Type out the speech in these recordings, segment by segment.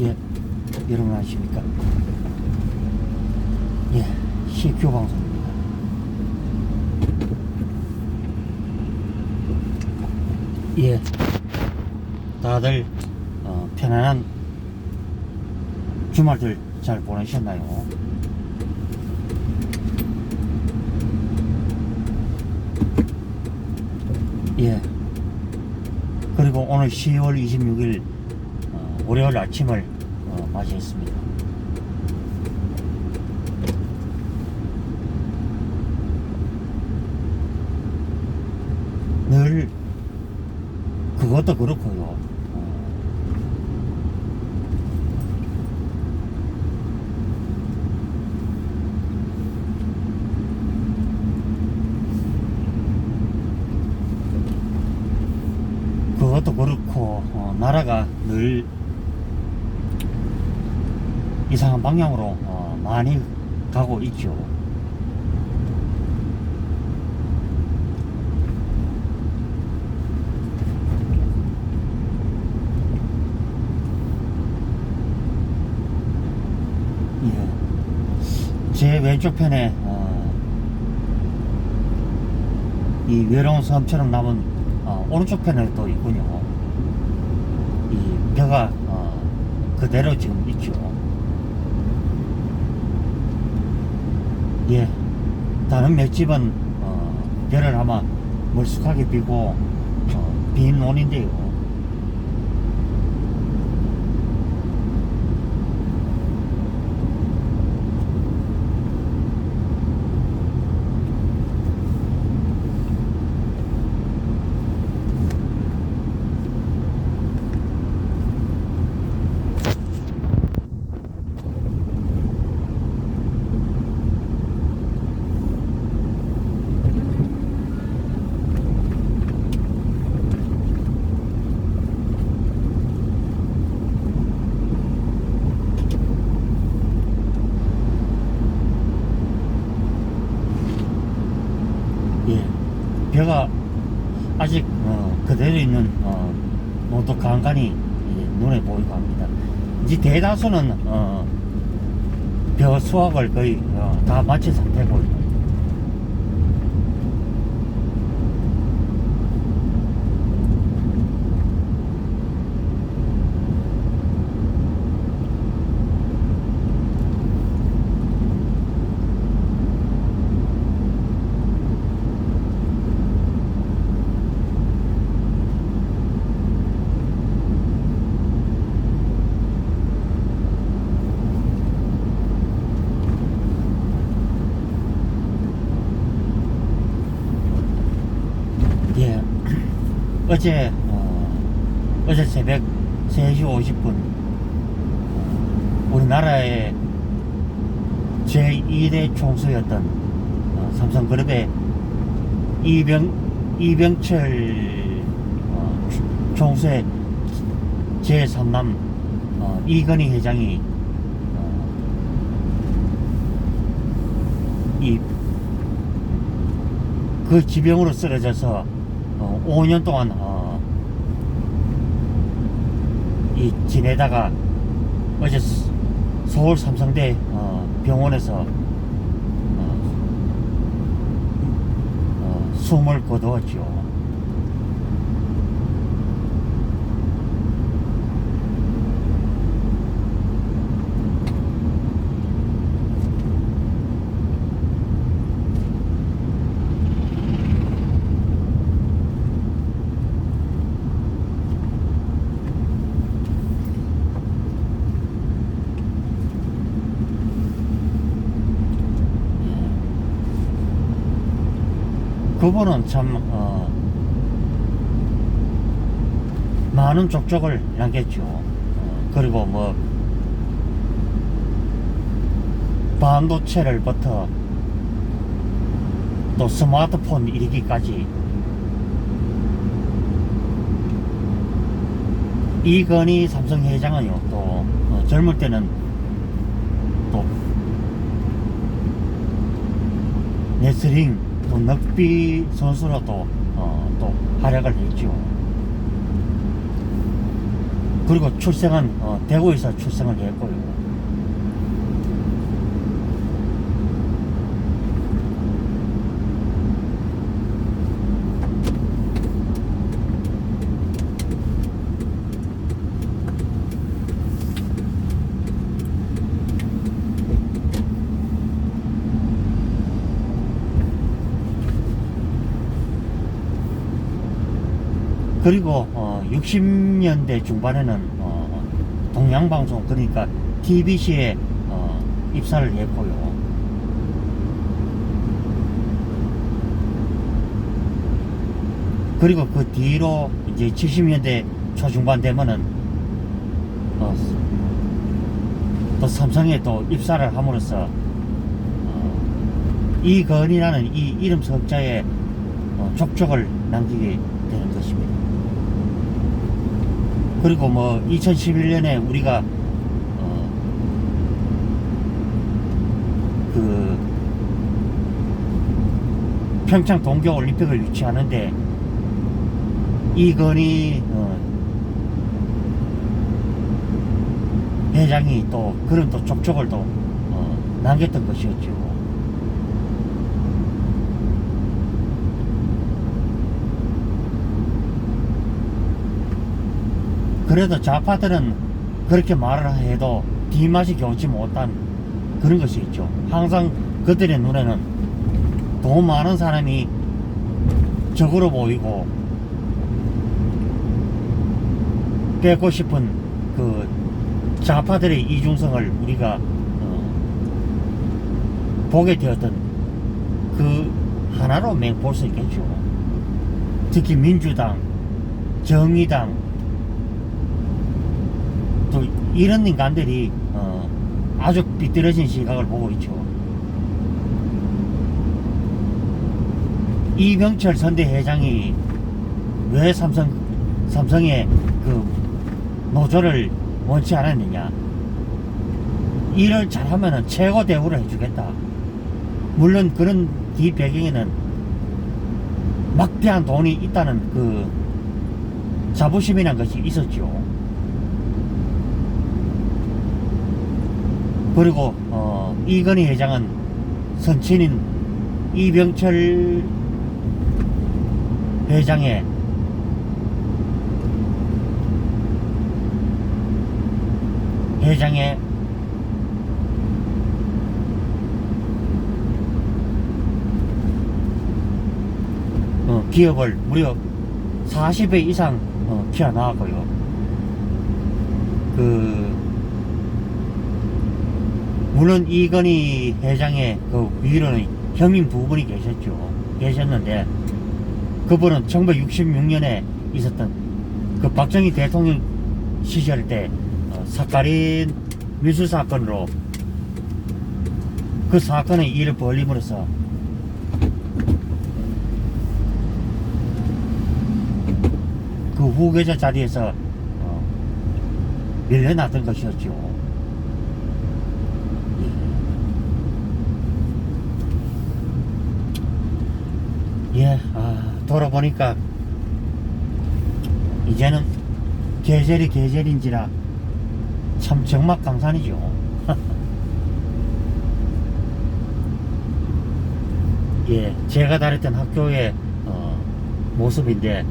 예, 여러분 아십니까? 예, CQ 방송입니다. 예, 다들 어, 편안한 주말들 잘 보내셨나요? 예. 그리고 오늘 10월 26일 어, 월요일 아침을 어, 맞이했습니다. 늘 그것도 그렇고요. 어, 그것도 그렇고 어, 나라가 늘 이상한 방향으로 어, 많이 가고 있죠. 예. 제 왼쪽 편에 어, 이 외로운 섬처럼 남은 어, 오른쪽 편에 또 있군요. 이 벼가 어, 그대로 지금 있죠. 예, 다른 몇 집은 어, 벼를 아마 멀쑥하게 비고 어, 빈 논인데요. 예, 벼가 아직 어, 그대로 있는 어, 노도 간간히 예, 눈에 보이고 합니다. 이제 대다수는 어, 벼 수확을 거의 어, 다 마친 상태고 예, 어제. 어, 어제 새벽 3시 50분. 우리나라의 제2대 총수였던 어, 삼성그룹의 이병 이병철 어, 주- 총수의 제3남 어, 이건희 회장이 어, 이 그 지병으로 쓰러져서 어, 5년 동안 어, 이 지내다가 어제 스- 서울 삼성대 어, 병원에서 어, 어, 숨을 거두었죠. 그분은 참 어, 많은 족적을 남겼죠. 어, 그리고 뭐 반도체를부터 또 스마트폰 이르기까지 이건희 삼성 회장은요 또 어, 젊을 때는 또 레슬링 또 넉비 선수로도 어, 또 활약을 했죠. 그리고 출생은 어, 대구에서 출생을 했고요. 그리고 어, 60년대 중반에는 어, 동양방송 그러니까 TBC에 어, 입사를 했고요. 그리고 그 뒤로 이제 70년대 초중반 되면은 어, 또 삼성에 또 입사를 함으로써 어, 이건이라는 이 이름 석자에 어, 족적을 남기게 되는 것입니다. 그리고 뭐 2011년에 우리가 어, 그 평창 동계 올림픽을 유치하는데 이건희 어, 회장이 또 그런 또 족적을 또 어, 남겼던 것이었죠. 그래도 좌파들은 그렇게 말을 해도 뒷맛이 겨우지 못한 그런 것이 있죠. 항상 그들의 눈에는 돈 많은 사람이 적으로 보이고 뺏고 싶은 그 좌파들의 이중성을 우리가 어, 보게 되었던 그 하나로 맹 볼 수 있겠죠. 특히 민주당, 정의당, 또 이런 인간들이 어, 아주 삐뚤어진 시각을 보고 있죠. 이병철 선대 회장이 왜 삼성 삼성의 그 노조를 원치 않았느냐? 일을 잘하면은 최고 대우를 해주겠다. 물론 그런 뒤 배경에는 막대한 돈이 있다는 그 자부심이란 것이 있었죠. 그리고 어, 이건희 회장은 선친인 이병철 회장의 회장의 어, 기업을 무려 40배 이상 어, 키워나왔고요. 그 물론 이건희 회장의 그 위로는 형님 두 분이 계셨죠. 계셨는데 그분은 1966년에 있었던 그 박정희 대통령 시절 때 어, 사카린 밀수 사건으로 그 사건의 일을 벌림으로써 그 후계자 자리에서 어, 밀려났던 것이었죠. 예, 아, 돌아보니까 이제는 계절이 계절인지라 참 정막강산이죠. 예, 제가 다녔던 학교의 어, 모습인데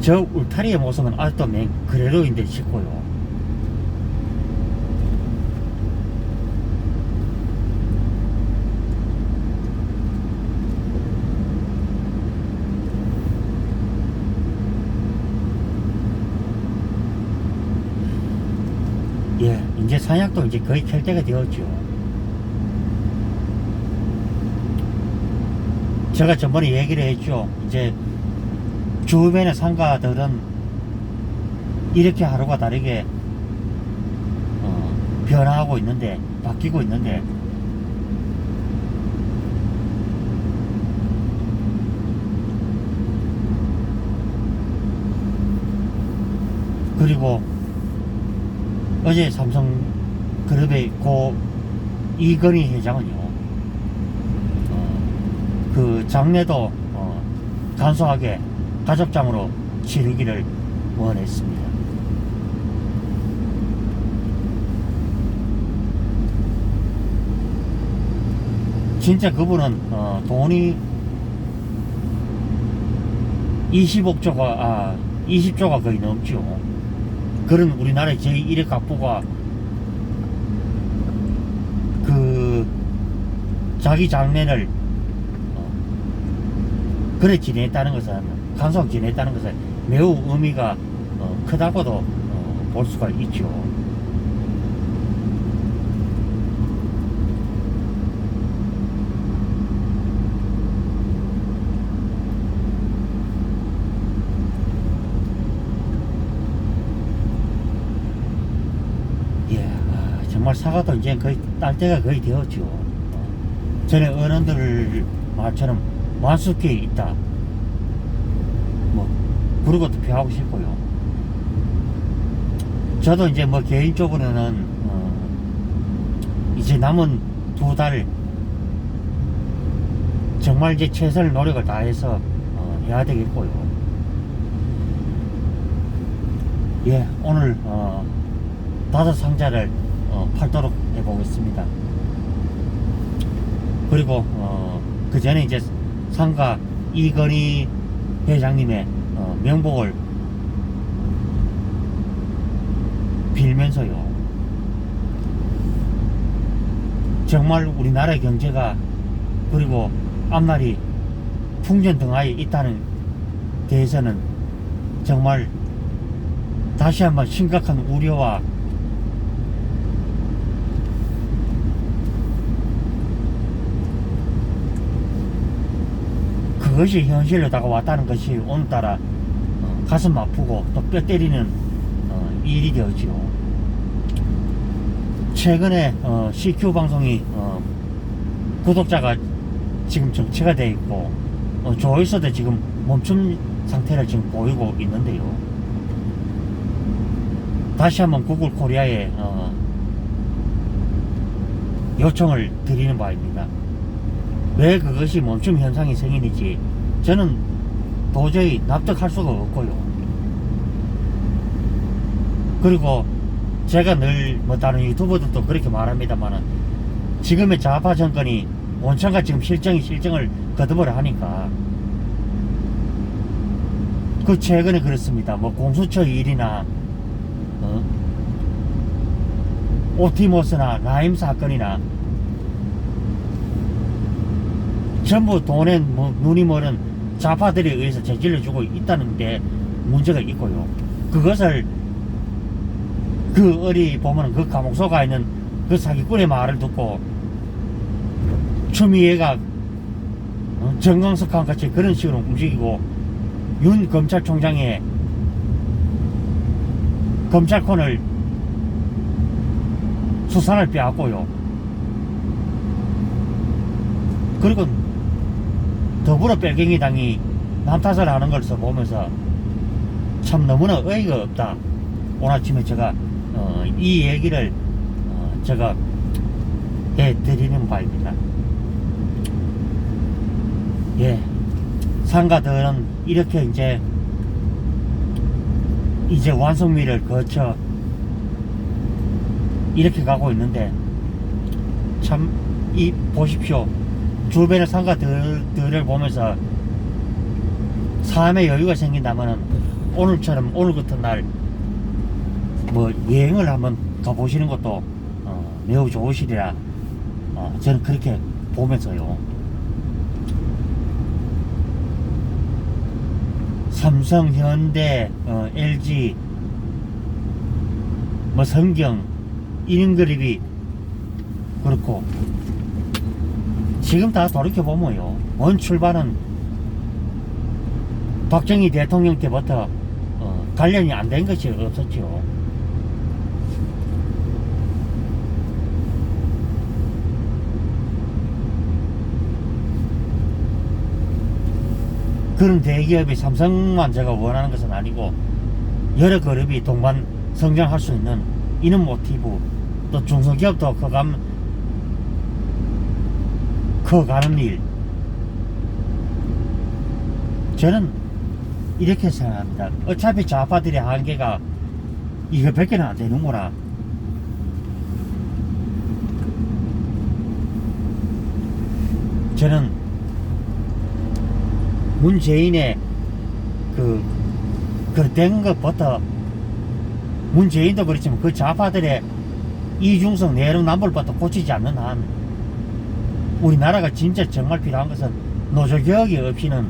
저 울타리의 모습은 아직도 맨 그대로인데 싶고요. 예, 이제 산약도 이제 거의 켤 때가 되었죠. 제가 저번에 얘기를 했죠. 이제 주변의 상가들은 이렇게 하루가 다르게 어, 변화하고 있는데 바뀌고 있는데 그리고 어제 삼성 그룹의 고 이건희 회장은요 어, 그 장래도 어, 간소하게 가족장으로 치르기를 원했습니다. 진짜 그분은 어, 돈이 20억 조가 아 20조가 거의 넘죠. 그런 우리나라의 제1의 갑부가 그 자기 장면을 어, 그래 지냈다는 것은 간소하게 지냈다는 것은 매우 의미가 어, 크다고도 어, 볼 수가 있죠. 예, 아, 정 말 사과도 이제 거의 딸 때가 거의 되었죠. 어, 전에 어른들 말처럼 만숙해 있다. 뭐 그런 것도 표하고 싶고요. 저도 이제 뭐 개인적으로는 어, 이제 남은 두 달 정말 이제 최선을 노력을 다해서 어, 해야 되겠고요. 예, 오늘 어, 다섯 상자를 어, 팔도록 해보겠습니다. 그리고 어, 그 전에 이제 상가 이건희 회장님의 어, 명복을 빌면서요. 정말 우리나라의 경제가 그리고 앞날이 풍전등하에 있다는 대해서는 정말 다시 한번 심각한 우려와 그것이 현실로 다가왔다는 것이 오늘따라 어, 가슴 아프고 또 뼈 때리는 어, 일이 되었지요. 최근에 어, CQ 방송이 어, 구독자가 지금 정체가 되어 있고 어, 조회수도 지금 멈춤 상태를 지금 보이고 있는데요. 다시 한번 구글 코리아에 어, 요청을 드리는 바입니다. 왜 그것이 멈춤 현상이 생기는지 저는 도저히 납득할 수가 없고요. 그리고 제가 늘 뭐 다른 유튜버들도 그렇게 말합니다만은 지금의 좌파 정권이 원천과 지금 실정이 실정을 거듭을 하니까 그 최근에 그렇습니다. 뭐 공수처 일이나 어? 오티모스나 라임 사건이나 전부 돈에 뭐 눈이 멀은 좌파들에 의해서 저질러 주고 있다는 데 문제가 있고요. 그것을 그 어리 보면 그 감옥 속가 있는 그 사기꾼의 말을 듣고 추미애가 어, 정광석과 같이 그런 식으로 움직이고 윤 검찰총장의 검찰권을 수사를 빼앗고요. 그리고 더불어 빨갱이당이 남 탓을 하는 것을 보면서 참 너무나 어이가 없다. 오늘 아침에 제가 어, 이 얘기를 어, 제가 해드리는 바입니다. 예, 상가들은 이렇게 이제 이제 완성미를 거쳐 이렇게 가고 있는데 참 이 보십시오 주변의 상가들을 보면서 삶의 여유가 생긴다면은 오늘처럼 오늘 같은 날 뭐 여행을 한번 가보시는 것도 어, 매우 좋으시리라 어, 저는 그렇게 보면서요. 삼성, 현대, 어, LG, 뭐 성경, 이능그립이 그렇고 지금 다 돌이켜보면요 원 출발은 박정희 대통령 때부터 어, 관련이 안 된 것이 없었죠. 그런 대기업이 삼성만 제가 원하는 것은 아니고 여러 그룹이 동반 성장할 수 있는 이런 모티브 또 중소기업도 커감 커가는 일 저는 이렇게 생각합니다. 어차피 좌파들의 한계가 이거밖에는 안 되는구나. 저는 문재인의 그, 그된 것부터 문재인도 그렇지만 그 좌파들의 이중성 내로남불부터 고치지 않는 한 우리나라가 진짜 정말 필요한 것은 노조 개혁이 없이는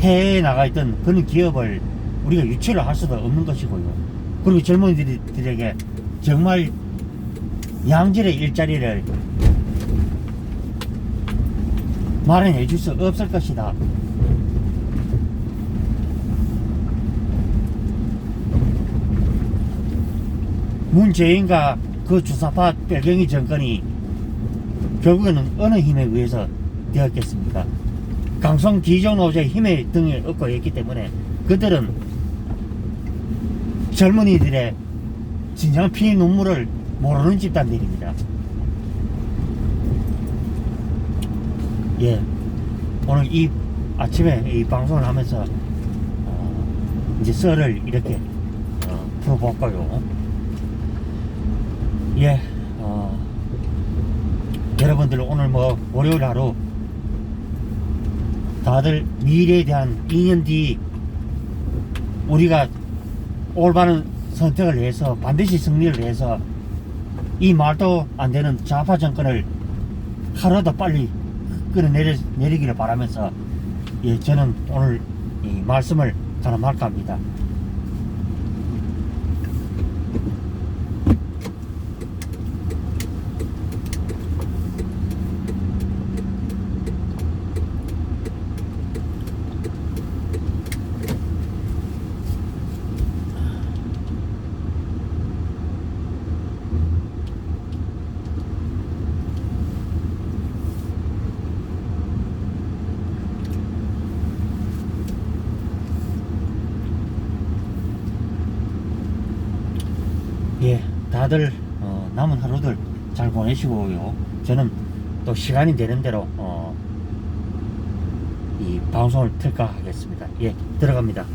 해외에 나가 있던 그런 기업을 우리가 유치를 할 수도 없는 것이고요. 그리고 젊은이들에게 정말 양질의 일자리를 마련해 줄 수 없을 것이다. 문재인과 그 주사파 별경이 정권이 결국에는 어느 힘에 의해서 되었겠습니까? 강성 기종 노조의 힘의 등에 얻고 있기 때문에 그들은 젊은이들의 진정한 피 눈물을 모르는 집단들입니다. 예, 오늘 이 아침에 이 방송을 하면서 어, 이제 썰을 이렇게 어, 풀어볼까요? 예, 어, 여러분들 오늘 뭐 월요일 하루 다들 미래에 대한 2년 뒤 우리가 올바른 선택을 해서 반드시 승리를 해서 이 말도 안 되는 좌파 정권을 하루도 빨리 끌어내리, 내리기를 바라면서 예, 저는 오늘 이 말씀을 가름할까 합니다. 예, 다들 어, 남은 하루들 잘 보내시고요. 저는 또 시간이 되는 대로 어, 이 방송을 틀까 하겠습니다. 예, 들어갑니다.